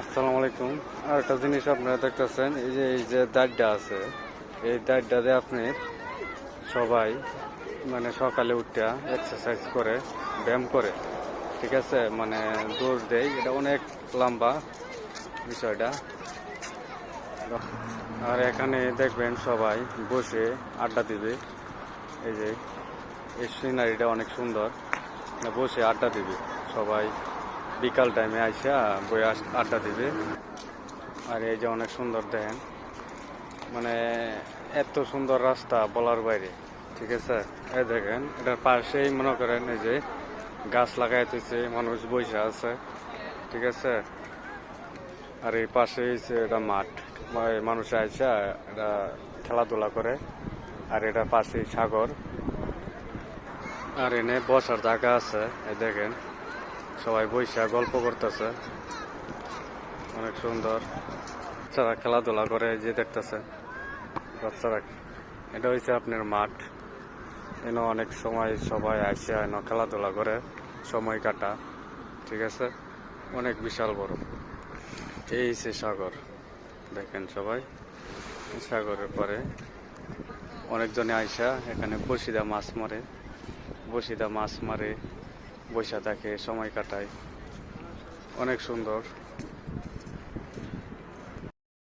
আসসালামু আলাইকুম। আর একটা জিনিস আপনারা দেখতেছেন, এই যে এই যে দাঁড়টা আছে, এই দাঁড়টাতে আপনি সবাই মানে সকালে উঠা এক্সারসাইজ করে, ব্যায়াম করে, ঠিক আছে? মানে দৌড় দেয়, এটা অনেক লম্বা বিষয়টা। আর এখানে দেখবেন সবাই বসে আড্ডা দিবে। এই যে, এই সিনারিটা অনেক সুন্দর। বসে আড্ডা দিবে সবাই। বিকাল টাইমে আইসা বই আড্ডা দিবে। আর এই যে অনেক সুন্দর দেখেন। মানে এত সুন্দর রাস্তা বলার বাইরে, ঠিক আছে? এই দেখেন, এটার পাশেই মনে করেন এই যে গাছ লাগাইতেছে, মানুষ বসে আছে, ঠিক আছে? আর এই পাশেই এটা মাঠ। মানে মানুষ আইসা এটা খেলাধুলা করে, আর এটা পাশেই সাগর। আর এনে বসার জায়গা আছে দেখেন। সবাই বৈশা গল্প করতেছে। অনেক সুন্দর। বাচ্চারা খেলাধুলা করে যে দেখতেছে। বাচ্চারা, এটা হচ্ছে আপনার মাঠ। এনে অনেক সময় সবাই আসে, এনে খেলাধুলা করে। সময় কাটা, ঠিক আছে? অনেক বিশাল বড়। এই হচ্ছে সাগর। দেখেন সবাই, সাগরের পরে। অনেকজনে আইসা, এখানে বসিদা মাছ মারে। বসিদা মাছ মারে। বৈশা থাকে সময় কাটায়। অনেক সুন্দর।